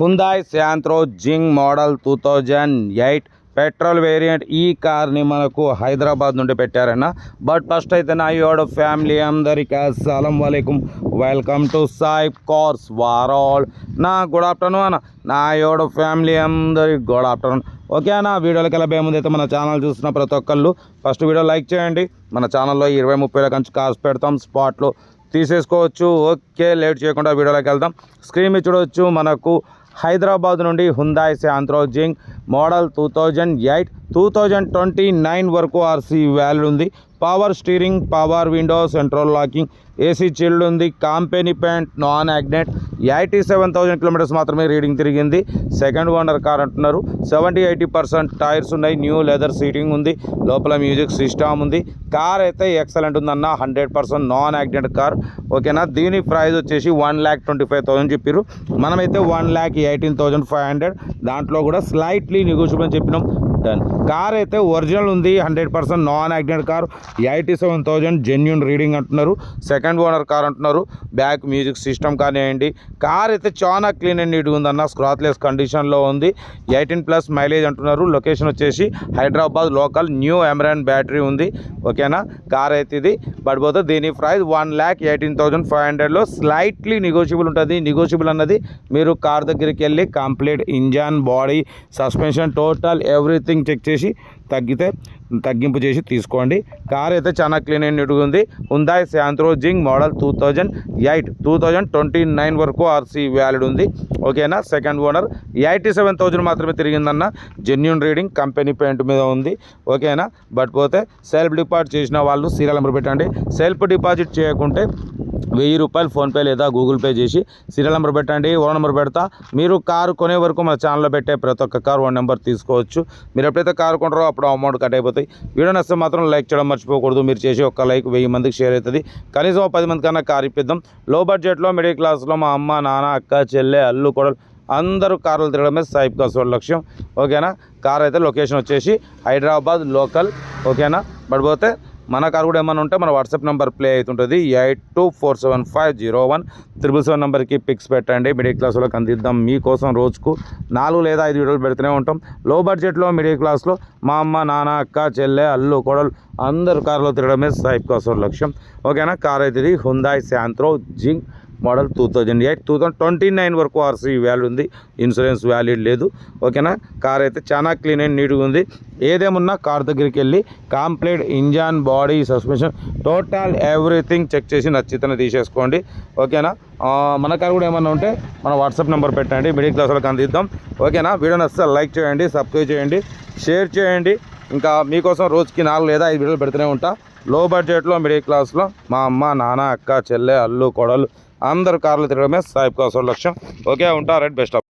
Hyundai Santro Xing model two thousand eight petrol variant ఈ కార్ని మనకు హైదరాబాద్ నుండి పెట్టారన్న. బట్ ఫస్ట్ అయితే నా యోడ ఫ్యామిలీ అందరికీ అస్సలం వలైకుం. వెల్కమ్ టు సాయిబ్ కార్స్ వారాల్ నా గుడ్ ఆఫ్టర్నూన్ అన్న. నా యోడ ఫ్యామిలీ అందరికి గుడ్ ఆఫ్టర్నూన్ ఓకే అన్న వీడియోలకి వెళ్ళ భయం అయితే మన ఛానల్ చూసిన ప్రతి ఒక్కళ్ళు ఫస్ట్ వీడియో లైక్ చేయండి. మన ఛానల్లో ఇరవై ముప్పై కంచి కార్స్ పెడతాం స్పాట్లో తీసేసుకోవచ్చు. ఓకే లేట్ చేయకుండా వీడియోలోకి వెళ్దాం. స్క్రీన్ మీద చూడవచ్చు మనకు హైదరాబాద్ నుండి Hyundai Santro Xing model two thousand eight two thousand twenty nine వరకు ఆర్సీ వ్యాల్యూ ఉంది. Power steering power window central locking AC chilled ఉంది. Company paint non యాగ్నెట్ eighty seven thousand kilometres మాత్రమే రీడింగ్ తిరిగింది. సెకండ్ ఓనర్ కార్ అంటున్నారు. Seventy eighty percent tyres ఉన్నాయి. New leather seating ఉంది. లోపల music system ఉంది. కార్ అయితే ఎక్సలెంట్ ఉందన్న hundred percent non accident car. ఓకేనా? దీని ప్రైస్ వచ్చేసి one lakh twenty five thousand చెప్పారు మనమైతే one lakh eighteen thousand five hundred. దాంట్లో కూడా స్లైట్లీ నెగోషియబుల్ అని చెప్పినాం. డన్. కార్ అయితే ఒరిజినల్ ఉంది hundred percent non accident car. Eighty seven thousand genuine reading అంటున్నారు. సెకండ్ ఓనర్ కార్ అంటున్నారు. బ్యాక్ మ్యూజిక్ సిస్టమ్ కానివ్వండి. కార్ అయితే చాలా క్లీన్ అండ్ నీట్గా ఉందన్న స్క్రాత్లెస్ కండిషన్లో ఉంది. ఎయిటీన్ ప్లస్ మైలేజ్ అంటున్నారు. లొకేషన్ వచ్చేసి Hyderabad local new Amaron battery ఉంది. ఓకేనా? కార్ అయితే ఇది. పడిపోతే దీని price one lakh eighteen thousand five హండ్రెడ్లో స్లైట్లీ నెగోషియబుల్ ఉంటుంది. నెగోషియబుల్ అన్నది మీరు కార్ దగ్గరికి వెళ్ళి complete engine body suspension total everything check చేసి తగ్గితే తగ్గింపు చేసి తీసుకోండి. కార్ అయితే చాలా క్లీన్ అయినట్టుగా ఉంది. Hyundai Santro Zing model two thousand eight two thousand twenty nine వరకు ఆర్సీ వ్యాలిడ్ ఉంది. ఓకేనా? Second owner eighty seven thousand మాత్రమే తిరిగిందన్న. జెన్యున్ రీడింగ్ కంపెనీ పెయింట్ మీద ఉంది. ఓకేనా? బట్ పోతే సెల్ఫ్ డిపాజిట్ చేసిన వాళ్ళు సీరియల్ నెంబర్ పెట్టండి. సెల్ఫ్ డిపాజిట్ చేయకుంటే వెయ్యి రూపాయలు ఫోన్పే లేదా గూగుల్ పే చేసి సీరియల్ నెంబర్ పెట్టండి ఓన్ నెంబర్ పెడతా. మీరు కారు కొనే వరకు మన ఛానల్లో పెట్టే ప్రతి ఒక్క కారు ఓన్ నెంబర్ తీసుకోవచ్చు. మీరు ఎప్పుడైతే కారు కొంటారో అప్పుడు అమౌంట్ కట్ అయిపోతాయి. వీడియో నచ్చితే మాత్రం లైక్ చేయడం మర్చిపోకూడదు. మీరు చేసి ఒక లైక్ వెయ్యి మందికి షేర్ అవుతుంది. కనీసం పది మంది కన్నా కారు ఇప్పిద్దాం. లో బడ్జెట్లో మిడిల్ క్లాస్లో మా అమ్మ నాన్న అక్క చెల్లె అల్లు కొడలు అందరూ కార్లు తిరగడమే సాయిబ్ కాస్ లక్ష్యం. ఓకేనా? కార్ అయితే లొకేషన్ వచ్చేసి హైదరాబాద్ లోకల్. ఓకేనా? బట్ పోతే మన కార్ కూడా ఏమైనా ఉంటే మన వాట్సాప్ నెంబర్ ప్లే అవుతుంటుంది. Eight two four seven five zero one triple seven నెంబర్కి పిక్స్ పెట్టండి. మిడిల్ క్లాస్ వాళ్ళకి అందిద్దాం మీకోసం రోజుకు నాలుగు లేదా ఐదు వీడియోలు పెడుతూనే ఉంటాం. లో బడ్జెట్లో మిడిల్ క్లాస్లో మా అమ్మ నాన్న అక్క చెల్లె అల్లు కోడలు అందరు కారులో తిరగడమే సాయిబ్ కోసం లక్ష్యం. ఓకేనా? కార్ అయితే ఇది Hyundai Santro Zing model two thousand eight two thousand twenty nine వరకు ఆర్సీ వ్యాల్యూ ఉంది. ఇన్సూరెన్స్ వ్యాలిడ్ లేదు. ఓకేనా? కార్ అయితే చాలా క్లీన్ అండ్ నీట్గా ఉంది. ఏదేమున్నా కార్ దగ్గరికి వెళ్ళి complete engine body suspension total everything check చేసి నచ్చితనే తీసేసుకోండి. ఓకేనా? మన కార్ కూడా ఏమన్నా ఉంటే మన వాట్సాప్ నెంబర్ పెట్టండి. మిడిల్ క్లాస్ వాళ్ళకి అందిద్దాం. ఓకేనా? వీడియో నచ్చితే లైక్ చేయండి సబ్స్క్రైబ్ చేయండి షేర్ చేయండి. ఇంకా మీకోసం రోజుకి నాలుగు లేదా ఐదు వీడియోలు పెడుతూనే ఉంటా. లో బడ్జెట్లో మిడిల్ క్లాస్లో మా అమ్మ నాన్న అక్క చెల్లె అల్లు కొడలు అందరు కార్లు తిరగడమే సాయిబ్ కోసం లక్ష్యం. ఓకే ఉంటా రైట్ బెస్ట్. ఆఫ్